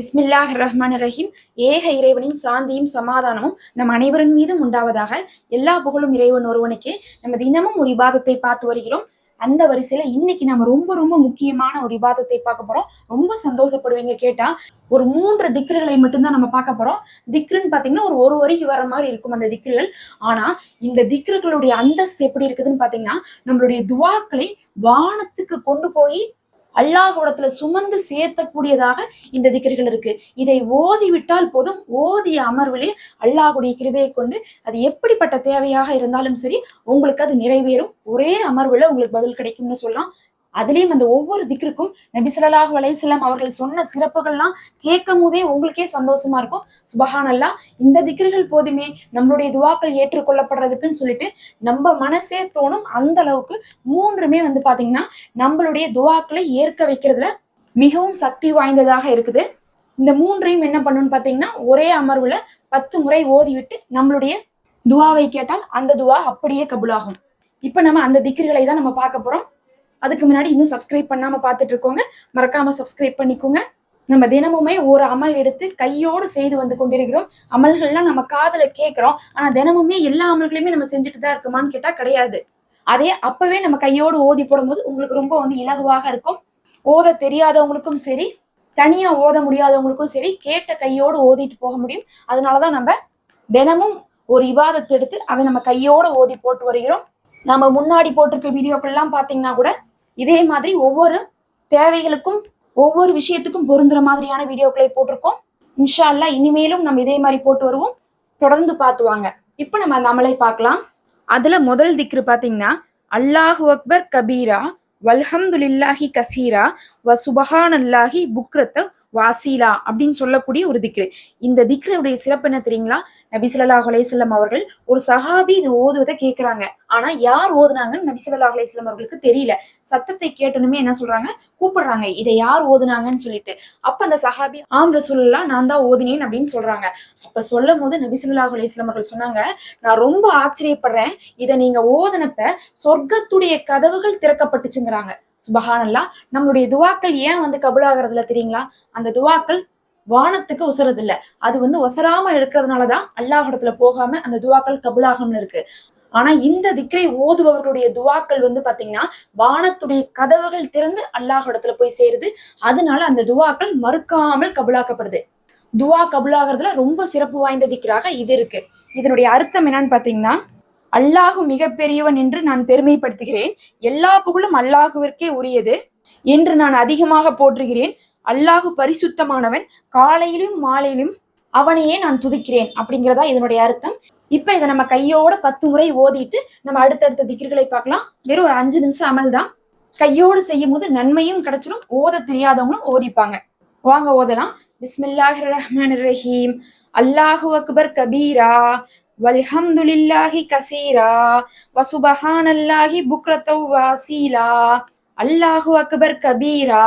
பிஸ்மில்லாஹ் ரஹ்மான் ரஹீம் ஏக இறைவனின் சாந்தியும் சமாதானமும் நம் அனைவரின் மீதும் உண்டாவதாக எல்லா புகழும் இறைவன் ஒருவனுக்கு நம்ம தினமும் ஒரு விவாதத்தை பார்த்து வருகிறோம். அந்த வரிசையில இன்னைக்கு நம்ம ரொம்ப ரொம்ப முக்கியமான ஒரு விவாதத்தை பார்க்க போறோம். ரொம்ப சந்தோஷப்படுவீங்க கேட்டா ஒரு மூன்று திக்ருகளை மட்டும்தான் நம்ம பார்க்க போறோம். திக்ருன்னு பாத்தீங்கன்னா ஒரு ஒரு வரைக்கு வர மாதிரி இருக்கும் அந்த திக்ருகள். ஆனா இந்த திக்ருகளுடைய அந்தஸ்து எப்படி இருக்குதுன்னு பாத்தீங்கன்னா நம்மளுடைய துவாக்களை வானத்துக்கு கொண்டு போய் அல்லாஹோடத்துல சுமந்து சேர்த்தக்கூடியதாக இந்த திக்கர்கள் இருக்கு. இதை ஓதி விட்டால் போதும் ஓதிய அமர்விலே அல்லாஹுடைய கிருபையை கொண்டு அது எப்படிப்பட்ட தேவையாக இருந்தாலும் சரி உங்களுக்கு அது நிறைவேறும். ஒரே அமர்வுல உங்களுக்கு பதில் கிடைக்கும்னு சொல்லலாம். அதுலயும் அந்த ஒவ்வொரு திக்ருக்கும் நபி ஸல்லல்லாஹு அவர்கள் சொன்ன சிறப்புகள்லாம் கேட்கும் போதே உங்களுக்கே சந்தோஷமா இருக்கும். சுபஹானல்லா இந்த திக்ருகள் போதுமே நம்மளுடைய துவாக்கள் ஏற்றுக்கொள்ளப்படுறதுக்குன்னு சொல்லிட்டு நம்ம மனசே தோணும் அந்த அளவுக்கு மூன்றுமே வந்து பாத்தீங்கன்னா நம்மளுடைய துவாக்களை ஏற்க வைக்கிறதுல மிகவும் சக்தி வாய்ந்ததாக இருக்குது. இந்த மூன்றையும் என்ன பண்ணும்னு பாத்தீங்கன்னா ஒரே அமர்வுல பத்து முறை ஓதி விட்டு நம்மளுடைய துவாவை கேட்டால் அந்த துவா அப்படியே கபுலாகும். இப்ப நம்ம அந்த திக்ருகளை தான் நம்ம பார்க்க போறோம். அதுக்கு முன்னாடி இன்னும் சப்ஸ்கிரைப் பண்ணாம பார்த்துட்டு இருக்கோங்க மறக்காம சப்ஸ்கிரைப் பண்ணிக்கோங்க. நம்ம தினமுமே ஒரு அமல் எடுத்து கையோடு செய்து வந்து கொண்டிருக்கிறோம். அமல்கள்லாம் நம்ம காதல கேட்கிறோம். ஆனா தினமுமே எல்லா அமல்களையுமே நம்ம செஞ்சுட்டு தான் இருக்குமான்னு கேட்டா கிடையாது. அதே அப்பவே நம்ம கையோடு ஓதி போடும்போது உங்களுக்கு ரொம்ப வந்து இலகுவாக இருக்கும். ஓத தெரியாதவங்களுக்கும் சரி தனியா ஓத முடியாதவங்களுக்கும் சரி கேட்ட கையோடு ஓதிட்டு போக முடியும். அதனாலதான் நம்ம தினமும் ஒரு விவாதத்தை எடுத்து அதை நம்ம கையோட ஓதி போட்டு வருகிறோம். நம்ம முன்னாடி போட்டிருக்க வீடியோக்கள்லாம் பாத்தீங்கன்னா கூட இதே மாதிரி ஒவ்வொரு தேவைகளுக்கும் ஒவ்வொரு விஷயத்துக்கும் பொருந்துற மாதிரியான வீடியோக்களை போட்டிருக்கோம். இன்ஷா அல்லாஹ் இனிமேலும் நம்ம இதே மாதிரி போட்டு வருவோம். தொடர்ந்து பார்த்துவாங்க இப்போ நம்ம அந்த அமலை பார்க்கலாம். அதுல முதல் திக்ரு பாத்தீங்கன்னா அல்லாஹு அக்பர் கபீரா வல்ஹம்துலில்லாஹி கசீரா வ சுபஹானல்லாஹி புக்ரத்த வாசீலா அப்படின்னு சொல்லக்கூடிய ஒரு திக்ரு. இந்த திக்ருடைய சிறப்பு என்ன தெரியுங்களா? நபிசுல்லா அலையம் அவர்கள் ஒரு சஹாபி இது ஓதுவதை கேட்கிறாங்க ஆனா யார் ஓதுனாங்கன்னு நபிசுல்லா அலையம் அவர்களுக்கு தெரியல. சத்தத்தை கேட்டனுமே என்ன சொல்றாங்க? கூப்பிடுறாங்க. இதை யார் ஓதுனாங்கன்னு சொல்லிட்டு. அப்ப அந்த சஹாபி ஆம் ரசூல்லா நான் தான் ஓதினேன் அப்படின்னு சொல்றாங்க. அப்ப சொல்லும் போது நபிசுல்லா அலையம் அவர்கள் சொன்னாங்க நான் ரொம்ப ஆச்சரியப்படுறேன். இதை நீங்க ஓதுனப்ப சொர்க்கத்துடைய கதவுகள் திறக்கப்பட்டுச்சுங்கிறாங்க. சுபஹானல்லா நம்மளுடைய துவாக்கள் ஏன் வந்து கபுலாகிறதுல தெரியுங்களா? அந்த துவாக்கள் வானத்துக்கு உசறது இல்ல அது வந்து ஒசராம இருக்கிறதுனாலதான் அல்லாஹிடத்துல போகாம அந்த துவாக்கள் கபுலாகம்னு இருக்கு. ஆனா இந்த திக்ரை ஓதுபவர்களுடைய துவாக்கள் வந்து பாத்தீங்கன்னா வானத்துடைய கதவுகள் திறந்து அல்லாஹிடத்துல போய் சேருது. அதனால அந்த துவாக்கள் மறுக்காமல் கபுலாக்கப்படுது. துவா கபுலாகிறதுல ரொம்ப சிறப்பு வாய்ந்த திக்ராக இது இருக்கு. இதனுடைய அர்த்தம் என்னன்னு பாத்தீங்கன்னா அல்லாஹு மிகப்பெரியவன் என்று நான் பெருமைப்படுத்துகிறேன். எல்லா புகழும் அல்லாஹுவிற்கே உரியது என்று நான் அதிகமாக போற்றுகிறேன். அல்லாஹு பரிசுத்தமானவன். காலையிலும் மாலையிலும் அவனையே நான் துதிக்கிறேன் அப்படிங்கிறதா இதனுடைய அர்த்தம். இப்ப இதை நம்ம கையோட பத்து முறை ஓதிட்டு நம்ம அடுத்தடுத்த திக்ருகளை பார்க்கலாம். வெறும் ஒரு அஞ்சு நிமிஷம் அமல் தான் கையோடு செய்யும் போது நன்மையும் கிடைச்சிடும் ஓத தெரியாதவங்களும் ஓதிப்பாங்க. வாங்க ஓதலாம். பிஸ்மில்லாஹ் ரஹ்மான் ரஹீம். அல்லாஹு அக்பர் கபீரா. வல்ஹம்துலில்லாஹி கசீரா. வசுபஹானல்லாஹி புக்ரத்தவ் வாசீலா. அல்லாஹு அக்பர் கபீரா.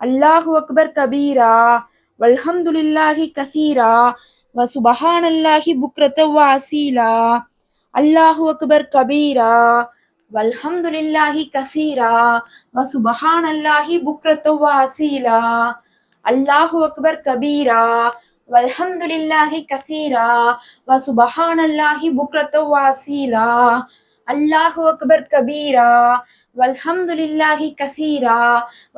அல்லாஹு அக்பர் கபீரா வல்ஹம்துலில்லாஹி கசீரா வசுபஹானல்லாஹி புக்ரத்தவ் வாசீலா. அல்லாஹு அக்பர் கபீரா வல்ஹம்துலில்லாஹி கசீரா வசுபஹானல்லாஹி புக்ரத்தவ் வாசீலா. அல்லாஹு அக்பர் கபீரா வல்ஹம்துலில்லாஹி கசீரா வசுபஹானல்லாஹி புக்ரத்தவ் வாசீலா. அல்லாஹு அக்பர் கபீரா வல்ஹம்துலில்லாஹி கசீரா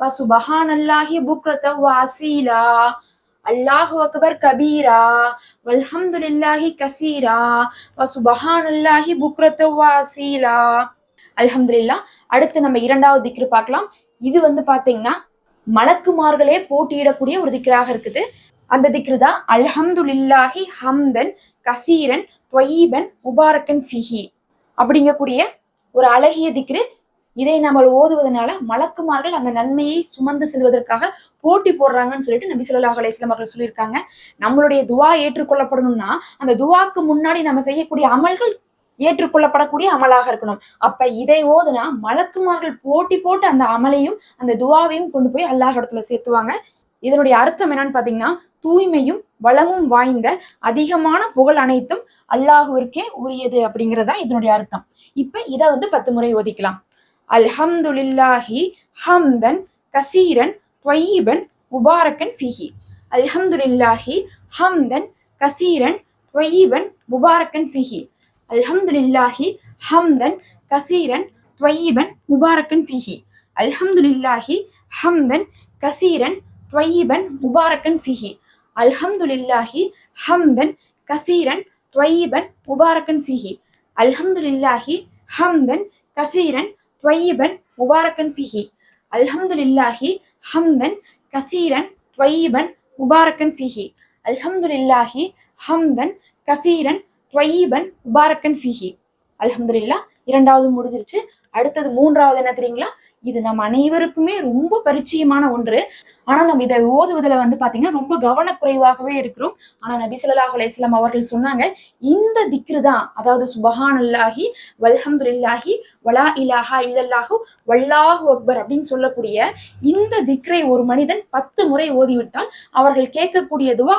வசுபஹானல்லாஹி புக்ரத வாசீலா அல்லாஹு அக்பர் கபீரா வல்ஹம்துலில்லாஹி கசீரா வசுபஹானல்லாஹி புக்ரத வாசீலா அல்ஹம்துலில்லா அடுத்து நம்ம இரண்டாவது திக்ரு பார்க்கலாம். இது வந்து பாத்தீங்கன்னா மலக்குமார்களே போட்டியிடக்கூடிய ஒரு திக்ராக இருக்குது. அந்த திக்ரு தான் அல்ஹம்துலில்லாஹி ஹம்தன் கசீரன் தொயீபன் முபாரக்கன் ஃபிஹி. அப்படிங்கக்கூடிய ஒரு அழகிய திக்ரு. இதை நம்ம ஓதுவதனால மலக்குமார்கள் அந்த நன்மையை சுமந்து செல்வதற்காக போட்டி போடுறாங்கன்னு சொல்லிட்டு நபி சொல்லாஹ் அலைஹி அவர்கள் சொல்லியிருக்காங்க. நம்மளுடைய துவா ஏற்றுக்கொள்ளப்படணும்னா அந்த துவாக்கு முன்னாடி நம்ம செய்யக்கூடிய அமல்கள் ஏற்றுக்கொள்ளப்படக்கூடிய அமலாக இருக்கணும். அப்ப இதை ஓதுனா மலக்குமார்கள் போட்டி போட்டு அந்த அமலையும் அந்த துவாவையும் கொண்டு போய் அல்லாஹ் இடத்துல சேர்த்துவாங்க. இதனுடைய அர்த்தம் என்னன்னு பாத்தீங்கன்னா தூய்மையும் வளமும் வாய்ந்த அதிகமான புகழ் அனைத்தும் அல்லாஹுவிற்கே உரியது அப்படிங்கறதா இதனுடைய அர்த்தம். இப்ப இதை வந்து பத்து முறை ஓதிக்கலாம். அல்ஹம்துலில்லாஹி ஹம்தன் கசீரன் தொய்யிபன் முபாரக்கன் ஃபிஹி. அல்ஹம்துலில்லாஹி ஹம்தன் கசீரன் தொய்யிபன் முபாரக்கன் ஃபிஹி. அல்ஹம்துலில்லாஹி ஹம்தன் கசீரன் தொய்யிபன் முபாரக்கன் ஃபிஹி. அல்ஹம்துலில்லாஹி ஹம்தன் கசீரன் தொய்யிபன் முபாரக்கன் ஃபிஹி. அல்ஹம்துலில்லாஹி ஹம்தன் கசீரன் தொய்யிபன் முபாரக்கன் ஃபிஹி. அல்ஹம்துலில்லாஹி ஹம்தன் கசீரன் தொய்யிபன் முபாரக்கன் ஃபிஹி. அல்ஹம்துலில்லாஹி ஹம்தன் கசீரன் தொய்யிபன் முபாரக்கன் ஃபிஹி. அல்ஹம்துலில்லாஹி ஹம்தன் கசீரன் தொய்யிபன் முபாரக்கன் ஃபிஹி. அல்ஹம்துலில்லா இரண்டாவது முடிஞ்சிருச்சு. அடுத்தது மூன்றாவது என்ன தெரியுங்களா? இது நம்ம அனைவருக்குமே ரொம்ப பரிச்சயமான ஒன்று. ஆனா நம்ம இதை ஓதுவதுல வந்து பாத்தீங்கன்னா ரொம்ப கவனக்குறைவாகவே இருக்கிறோம். ஆனா நபி சொல்லாஹ் அலையம் அவர்கள் சொன்னாங்க இந்த திக்ரு தான் அதாவது சுபஹானல்லாஹி வல்ஹம்துலில்லாஹி வலா இலாஹா இல்லல்லாஹு வல்லாஹு அக்பர் அப்படின்னு சொல்லக்கூடிய இந்த திக்ரை ஒரு மனிதன் பத்து முறை ஓதிவிட்டால் அவர்கள் கேட்கக்கூடிய துவா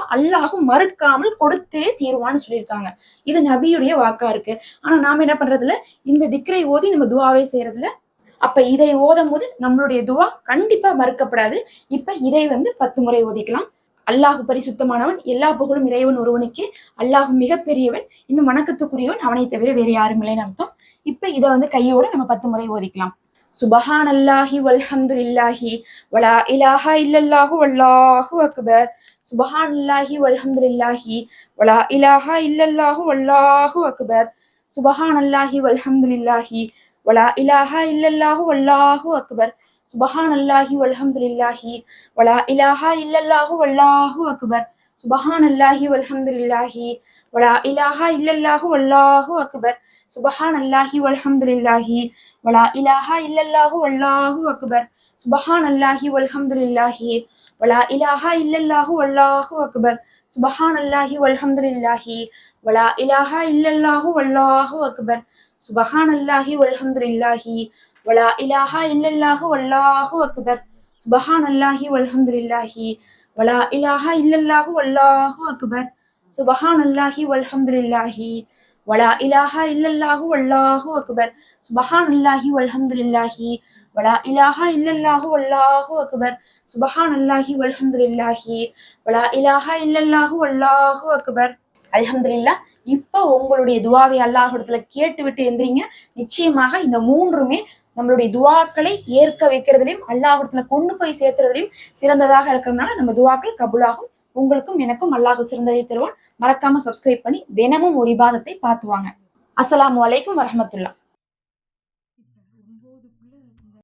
மறுக்காமல் கொடுத்தே தீர்வான்னு சொல்லியிருக்காங்க. இது நபியுடைய வாக்கா இருக்கு. ஆனா நாம என்ன பண்றதுல இந்த திக்ரை ஓதி நம்ம துவாவே செய்யறதுல அப்ப இதை ஓதும் போது நம்மளுடைய துவா கண்டிப்பா மறுக்கப்படாது. இப்ப இதை வந்து பத்து முறை ஓதிக்கலாம். அல்லாஹ் பரிசுத்தமானவன் எல்லா புகழும் இறைவன் ஒருவனுக்கு. அல்லாஹ் மிகப்பெரியவன் இன்னும் வணக்கத்துக்குரியவன் அவனை தவிர வேறு யாரும் இல்லைன்னு அர்த்தம் இப்ப இதை வந்து கையோட நம்ம பத்து முறை ஓதிக்கலாம். சுபஹான் அல்லாஹி வல்ஹம்து இல்லாஹி வலா இலாஹா இல்லல்லாஹு வல்லாஹு அக்பர். சுபஹான் அல்லாஹி வல்ஹம்து இல்லாஹி வலா இலாஹா இல்லல்லாஹு வல்லாஹு அக்பர். சுபஹான் அல்லாஹி வல்ஹம்து இல்லாஹி إله إلا الله والله أكبر سبحان الله والحمد لله ولا إله إلا الله والله أكبر سبحان الله والحمد لله ولا إله إلا الله والله أكبر سبحان الله والحمد لله ولا إله إلا الله والله أكبر سبحان الله والحمد لله ولا إله إلا الله والله أكبر சுபஹான் அல்லாஹி வல்ஹம்து இல்லாஹி வலா இலாஹா இல்லல்லாஹு வல்லாஹு அக்பர். சுபஹான் அல்லாஹி வல்ஹம்து இல்லாஹி வலா இலாஹா இல்லல்லாஹு வல்லாஹு அக்பர். சுபஹான் அல்லாஹி வல்ஹம்து இல்லாஹி வலா இலாஹா இல்லல்லாஹு வல்லாஹு அக்பர். சுபஹான் அல்லாஹி வல்ஹம்து இல்லாஹி வலா இலாஹா இல்லல்லாஹு வல்லாஹு அக்பர். சுபஹான் அல்லாஹி வல்ஹம்து இல்லாஹி வலா இலாஹா இல்லல்லாஹு வல்லாஹு அக்பர். அல்ஹம்துலில்லா இப்ப உங்களுடைய துவாவை அல்லாஹிடத்துல கேட்டு விட்டு எந்திரிங்க. நிச்சயமாக இந்த மூன்றுமே நம்மளுடைய துவாக்களை ஏற்க வைக்கிறதுலையும் அல்லாஹிடத்துல கொண்டு போய் சேர்த்துறதுலையும் சிறந்ததாக இருக்கிறதுனால நம்ம துவாக்கள் கபுலாகும். உங்களுக்கும் எனக்கும் அல்லாஹ் சிறந்ததை தருவான். மறக்காம சப்ஸ்கிரைப் பண்ணி தினமும் ஒரு இபாதத்தை பார்த்துவாங்க. அஸ்லாம் வலைக்கும் வரமத்துல்லா